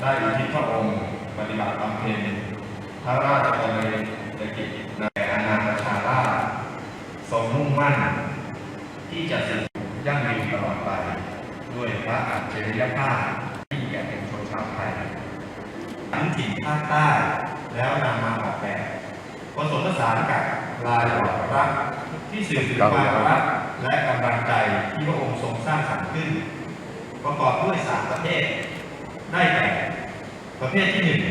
ได้อุทิศพระองค์ปฏิบัติบำเพ็ญพระราชกรณียกิจในอาณาประชาราษฎร์ทรงมุ่งมั่น ที่จะสืบยั่งยืนตลอดไป ด้วยพระอัจฉริยภาพที่แก่เป็นชนชาวไทยทั้งถิ่นภาคใต้แล้วนำมาออกแบบผสมผสานกับลายดอกรักที่สื่อถึงความรักและกำลังใจที่พระองค์ทรงสร้างสรรค์ขึ้น ประกอบด้วยสามประเภท ได้แก่ประเภทที่หนึ่ง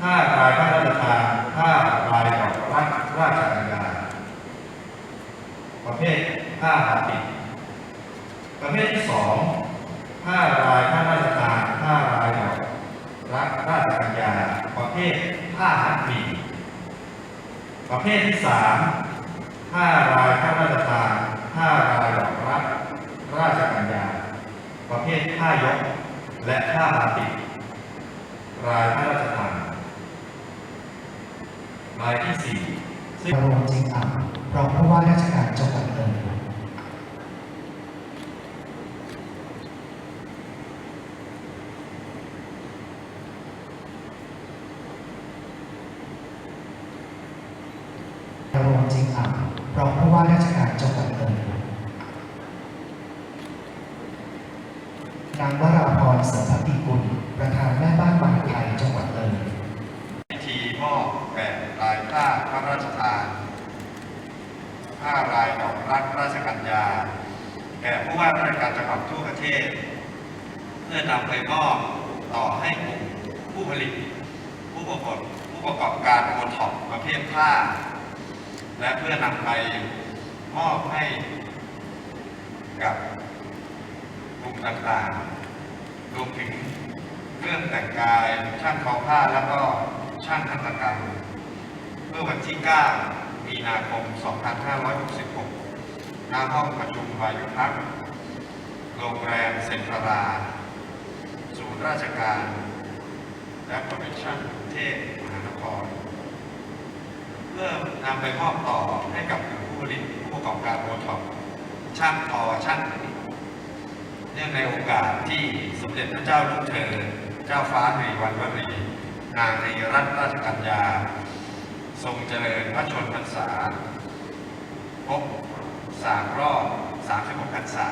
ผ้ารายพระราชทานผ้ารายดอกรักราชกัญญาประเภทผ้าบาติกประเภทที่สองผ้ารายพระราชทานผ้ารายดอกรักราชกัญญาประเภทผ้าฮัตมีประเภทที่สามผ้ารายพระราชทานผ้ารายดอกรักราชกัญญาประเภทผ้ายก และค่าบาติรายพระราชทานรายที่สี่ซึ่งรวมจริงอ่ำรองผู้ว่าราชการจังหวัดเลย นรงค์จริงอ่ำรองผู้ว่าราชการจังหวัดเลยนางวราพรเสริมพักดีกุลประธานแม่บ้านมหาไทยจังหวัดเลยพิธีมอบแบบลายผ้าพระราชทานผ้ารายดอกรักราชกัญญาแก่ผู้ว่าราชการจังหวัดทั่วประเทศ เพื่อนำไปมอบต่อให้กลุ่มผู้ผลิต ผู้ประกอบผู้ประกอบการโอท็อปประเภทผ้า และเพื่อนำไปมอบให้กับกลุ่มต่างๆ รวมถึงเครื่องแต่งกายช่างทอผ้าแล้วก็ช่างหัตถกรรมเมื่อวันที่ 9 มีนาคม 2566ณห้องประชุมวายุพักโรงแรมเซ็นทราศูนย์ราชการ และคอมมิชชั่นกรุงเทพมหานครเพื่อนำไปมอบต่อให้กับผู้ผลิตผู้ประกอบการโอท็อปช่างทอช่างผลิต เนื่องในโอกาสที่สมเด็จพระเจ้าลูกเธอ เจ้าฟ้าในวันวรีนางในรัตนราชกัญญา ทรงเจริญพระชนพรรษาครบสามรอบ36พรรษา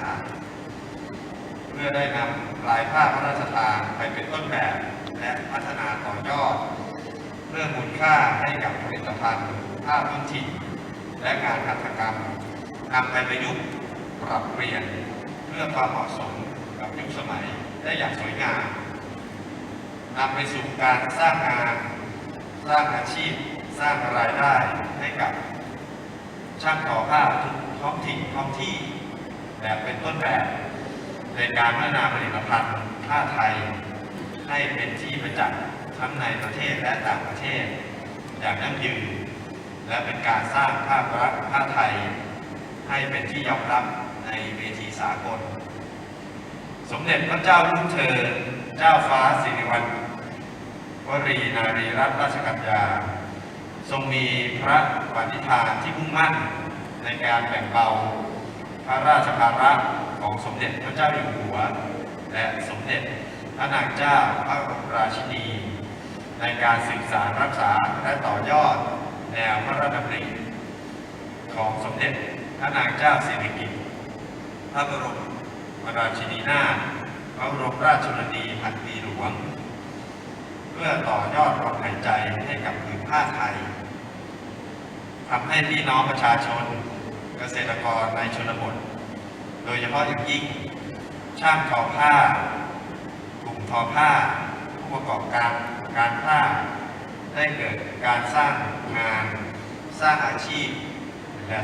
เพื่อได้นำลายผ้าพระราชทานไปเป็นต้นแบบและพัฒนาต่อยอดเพื่อมูลค่าให้กับผลิตภัณฑ์ผ้าพื้นถิ่นและงานหัตถกรรมนำไปประยุกต์ปรับเปลี่ยน เพื่อความเหมาะสมกับยุคสมัยได้อย่างสวยงามนำไปสู่การสร้างงาน สร้างอาชีพ สร้างรายได้ให้กับช่างทอผ้าทุกท้องถิ่นท้องที่แบบเป็นต้นแบบในการพัฒนาผลิตภัณฑ์ผ้าไทย ให้เป็นที่ประจักษ์ทั้งในประเทศและต่างประเทศ อย่างยั่งยืนและเป็นการสร้างภาพลักษณ์ผ้าไทย ให้เป็นที่ยอมรับ ในเวทีสากล สมเด็จพระเจ้าลูกเธอ เจ้าฟ้าสิริวัณวรีนารีรัตนราชกัญญา ทรงมีพระปฏิภาณที่มุ่งมั่นในการแบ่งเบาพระราชภาระของสมเด็จพระเจ้าอยู่หัว และสมเด็จพระนางเจ้าพระบรมราชินี ในการศึกษารรักษาและต่อยอดแนวพระราชดำริของสมเด็จพระนางเจ้าสิริกิติ์ พระบรมราชินีนาถพระบรมราชชนนีพันปีหลวง เพื่อต่อยอดลมหายใจให้กับผืนผ้าไทยทำให้พี่น้องประชาชน เกษตรกรในชนบท โดยเฉพาะอย่างยิ่ง ช่างทอผ้า กลุ่มทอผ้า ผู้ประกอบการการผ้า ได้เกิดการสร้างงาน สร้างอาชีพและ